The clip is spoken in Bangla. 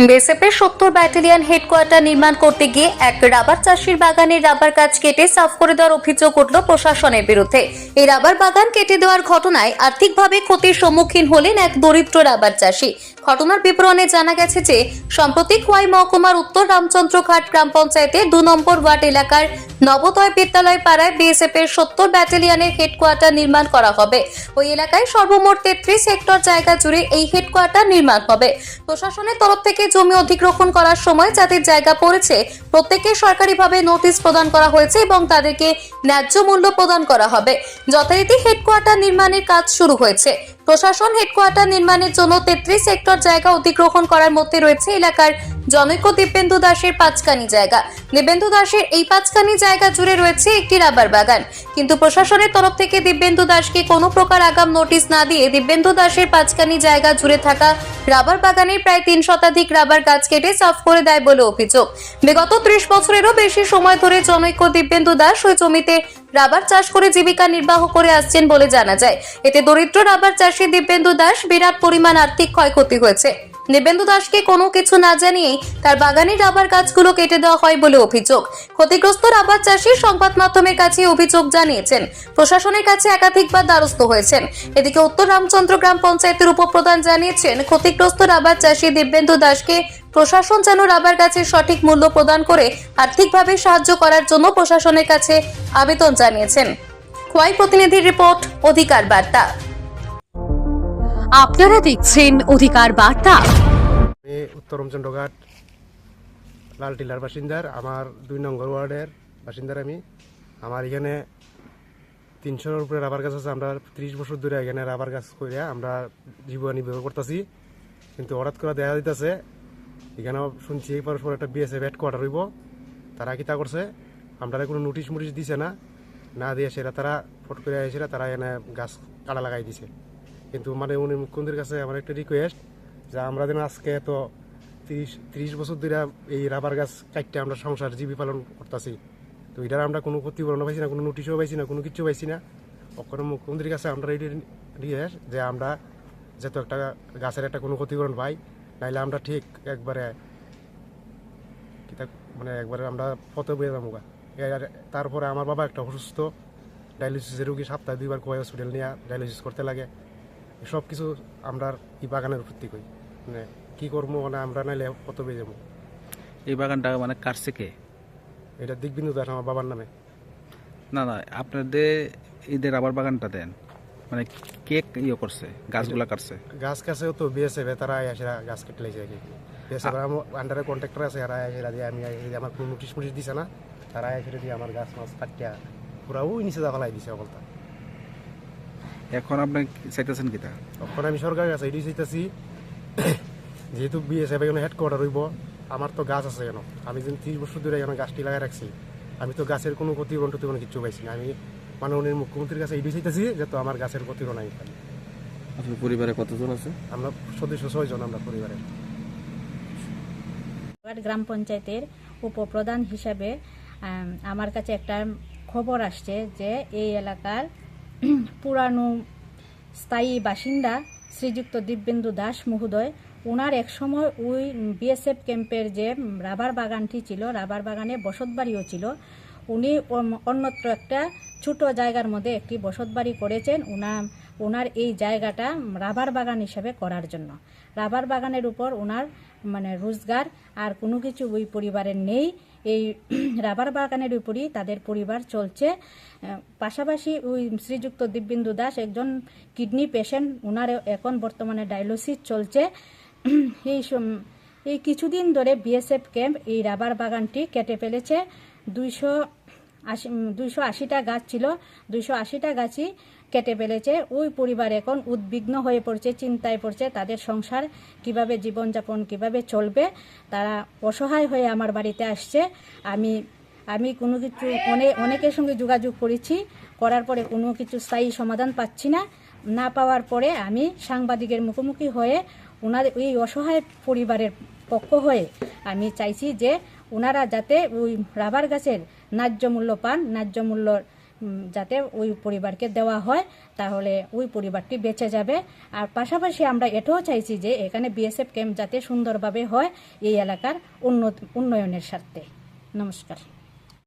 বিএসএফের সত্তর ব্যাটালিয়ন হেডকোয়ার্টার নির্মাণ করতে গিয়ে এক রাবার চাষির বাগানের রাবার গাছ কেটে সাফ করে দেওয়ার অভিযোগ উঠল প্রশাসনের বিরুদ্ধে। এই রাবার বাগান কেটে দেওয়ার ঘটনায় আর্থিকভাবে ক্ষতির সম্মুখীন হলেন এক দরিদ্র রাবার চাষি। ঘটনার বিবরণে জানা গেছে যে, সম্প্রতি খোয়াই মহকুমার উত্তর রামচন্দ্রঘাট গ্রাম পঞ্চায়েতের দু নম্বর ওয়ার্ড এলাকার নবোদয় বিদ্যালয় পাড়ায় বিএসএফ এর সত্তর ব্যাটালিয়নের হেডকোয়ার্টার নির্মাণ করা হবে। ওই এলাকায় সর্বমোট তেত্রিশ হেক্টর জায়গা জুড়ে এই হেডকোয়ার্টার নির্মাণ হবে। প্রশাসনের তরফ থেকে জমি অধিগ্রহণ করার সময় যাদের জায়গা পড়েছে, প্রত্যেককে সরকারিভাবে নোটিশ প্রদান করা হয়েছে এবং তাদেরকে ন্যায্য মূল্য প্রদান করা হবে। যথারীতি হেডকোয়ার্টার নির্মাণের কাজ শুরু হয়েছে। প্রশাসন হেডকোয়ার্টার নির্মাণের জন্য তেত্রিশ হেক্টর জায়গা অধিগ্রহণ করার মধ্যে রয়েছে এলাকার জনৈক দিব্যেন্দু দাসের পাঁচকানি জায়গা। দিব্যেন্দু দাসের এই পাঁচকানি জায়গা জুড়ে রয়েছে একটি রাবার বাগান। কিন্তু প্রশাসনের তরফ থেকে দিব্যেন্দু দাসকে কোনো প্রকার আগাম নোটিশ না দিয়ে দিব্যেন্দু দাসের পাঁচকানি জায়গা জুড়ে থাকা রাবার বাগানের প্রায় তিন শতাধিক রাবার গাছ কেটে সাফ করে দেয় বলে অভিযোগ। বিগত ত্রিশ বছরেরও বেশি সময় ধরে জনৈক দিব্যেন্দু দাস ওই জমিতে রাবার চাষ করে জীবিকা নির্বাহ করে আসছেন বলে জানা যায়। এতে দরিদ্র রাবার চাষী দিব্যেন্দু দাস বিরাট পরিমাণ আর্থিক ক্ষয়ক্ষতি হয়েছে। দিব্যেন্দু দাসকে কোনো কিছু না জানিয়েই তার বাগানের রাবার গাছগুলো কেটে দেওয়া হয় বলে অভিযোগ। ক্ষতিগ্রস্ত রাবার চাষি সংবাদ মাধ্যমের কাছে অভিযোগ জানিয়েছেন, প্রশাসনের কাছে একাধিকবার দ্বারস্থ হয়েছেন। এদিকে উত্তর রামচন্দ্র গ্রাম পঞ্চায়েতের উপপ্রধান জানিয়েছেন, ক্ষতিগ্রস্ত রাবার চাষী দিব্যেন্দু দাসকে প্রশাসন যেন রাবার গাছের সঠিক মূল্য প্রদান করে আর্থিকভাবে সাহায্য করার জন্য প্রশাসনের কাছে আবেদন জানিয়েছেন। খোয়াই প্রতিনিধির রিপোর্ট, অধিকার বার্তা। আপনারা দেখছেন অধিকার বার্তা। আমি উত্তর লাল টিলার বাসিন্দার, আমার দুই নম্বর ওয়ার্ডের বাসিন্দার আমি। আমার এখানে তিনশোর উপরে রাবার গাছ আছে, আমরা ত্রিশ বছর ধরে এখানে রাবার গাছ করে আমরা জীবন নির্বাহ করতেছি। কিন্তু হঠাৎ করে দেখা যাইতেছে এখানে শুনছি এই পর একটা বিএসএফ হেড কোয়ার্টার হইব, তারা কি তা করছে আমরা কোনো নোটিশ মুটিশ দিছে না না দিয়ে সেটা তারা ফট করে এসে তারা এখানে গাছ কাটা লাগাই দিছে। কিন্তু মানে উনি মুখ্যমন্ত্রীর কাছে আমার একটা রিকোয়েস্ট যে আমরা যেন আজকে তো তিরিশ তিরিশ বছর ধরে এই রাবার গাছ কাটতে আমরা সংসার জীবী পালন করতেছি। তো এটার আমরা কোনো ক্ষতিপূরণ পাইছি না, কোনো নোটিশও পাইছি না, কোনো কিছু পাইছি না। ওখানে মুখ্যমন্ত্রীর কাছে আমরা এই রিকোয়েস্ট যে আমরা যেহেতু একটা গাছের একটা কোনো ক্ষতিপূরণ পাই, নাইলে আমরা ঠিক একবারে মানে একবারে আমরা ফটো পেয়ে যাব। তারপরে আমার বাবা একটা অসুস্থ ডায়ালিসিসের রুগী সপ্তাহে দুইবার কোয়া হসপিটাল নিয়ে ডায়ালিসিস করতে লাগে। সব কিছু আমরা এই বাগানের ভিত্তি করি। মানে কি করব মানে আমরা নাইলে কত পেয়ে যাব? এই বাগানটা মানে কাটছে কে এটা দিকবিন্দু দাস আমার বাবার নামে। না না আপনাদের ঈদের আবার বাগানটা দেন। মানে কে ইয়ে করছে? গাছগুলা কাটছে? গাছ কাছেও তো বিএসএফ তারা আসে গাছ কেটে লেগেছে আর কি। বিএসএফ আন্ডারে কন্ট্রাক্টর আছে এরা এসে দিয়ে আমি আমার কোনো নোটিশ মুটিশ দিছে না। তারা এসে দিয়ে আমার গাছ মাছ কাটিয়া পুরা ওই নিচে দা ফেলাই দিছে বলতা এখন আপনি চাইতেছেন কিতা এখন আমি সরকারের কাছে এটি চাইতেছি যেহেতু বিএসএফ এখানে হেডকোয়ার্টার হইব আমার তো গাছ আছে কেন? আমি যদি তিরিশ বছর ধরে এখানে গাছটি লাগাই রাখছি আমি তো গাছের কোনো ক্ষতিপূরণ টতিপূরণ কিছু পাইছি না। আমি মাননীয় মুখ্যমন্ত্রীর কাছে এটি চাইতেছি যাতে আমার গাছের ক্ষতিপূরণ পাই আপনার পরিবারে কতজন আছে? আমরা সদস্য ছয়জন আমরা পরিবারে। গ্রাম পঞ্চায়েতের উপপ্রধান হিসাবে আমার কাছে একটা খবর আসছে যে এই এলাকার পুরানো স্থায়ী বাসিন্দা শ্রীযুক্ত দিব্যেন্দু দাস মহোদয় ওনার এক সময় ওই বিএসএফ ক্যাম্পের যে রাবার বাগানটি ছিল, রাবার বাগানে বসতবাড়িও ছিল, উনি অন্যত্র একটা ছোট জায়গার মধ্যে একটি বসতবাড়ি করেছেন ওনা ওনার এই জায়গাটা রাবার বাগান হিসাবে করার জন্য। রাবার বাগানের উপর ওনার মানে রোজগার আর কোনো কিছু ওই পরিবারের নেই। এই রাবার বাগানের উপরই তাদের পরিবার চলছে। পাশাপাশি ওই শ্রীযুক্ত দিব্যেন্দু দাস একজন কিডনি পেশেন্ট ওনার এখন বর্তমানে ডায়ালিসিস চলছে। এই এই কিছুদিন ধরে বিএসএফ ক্যাম্প এই রাবার বাগানটি কেটে ফেলেছে। দুইশো আশি দুইশো আশিটা গাছ ছিল। দুইশো আশিটা গাছই কেটে ফেলেছে। ওই পরিবার এখন উদ্বিগ্ন হয়ে পড়ছে, চিন্তায় পড়ছে তাদের সংসার, কীভাবে জীবনযাপন, কীভাবে চলবে। তারা অসহায় হয়ে আমার বাড়িতে আসছে। আমি আমি কোনো কিছু অনেক অনেকের সঙ্গে যোগাযোগ করেছি। করার পরে কোনো কিছু স্থায়ী সমাধান পাচ্ছি না। না পাওয়ার পরে আমি সাংবাদিকের মুখোমুখি হয়ে ওনাদের এই অসহায় পরিবারের পক্ষ হয়ে আমি চাইছি যে ওনারা যাতে ওই রাবার গাছের ন্যায্য মূল্য পান, ন্যায্য মূল্য যাতে ওই পরিবারকে দেওয়া হয়, তাহলে ওই পরিবারটি বেঁচে যাবে। আর পাশাপাশি আমরা এটাও চাইছি যে এখানে বিএসএফ ক্যাম্প যাতে সুন্দরভাবে হয় এই এলাকার উন্নত, উন্নয়নের স্বার্থে। নমস্কার।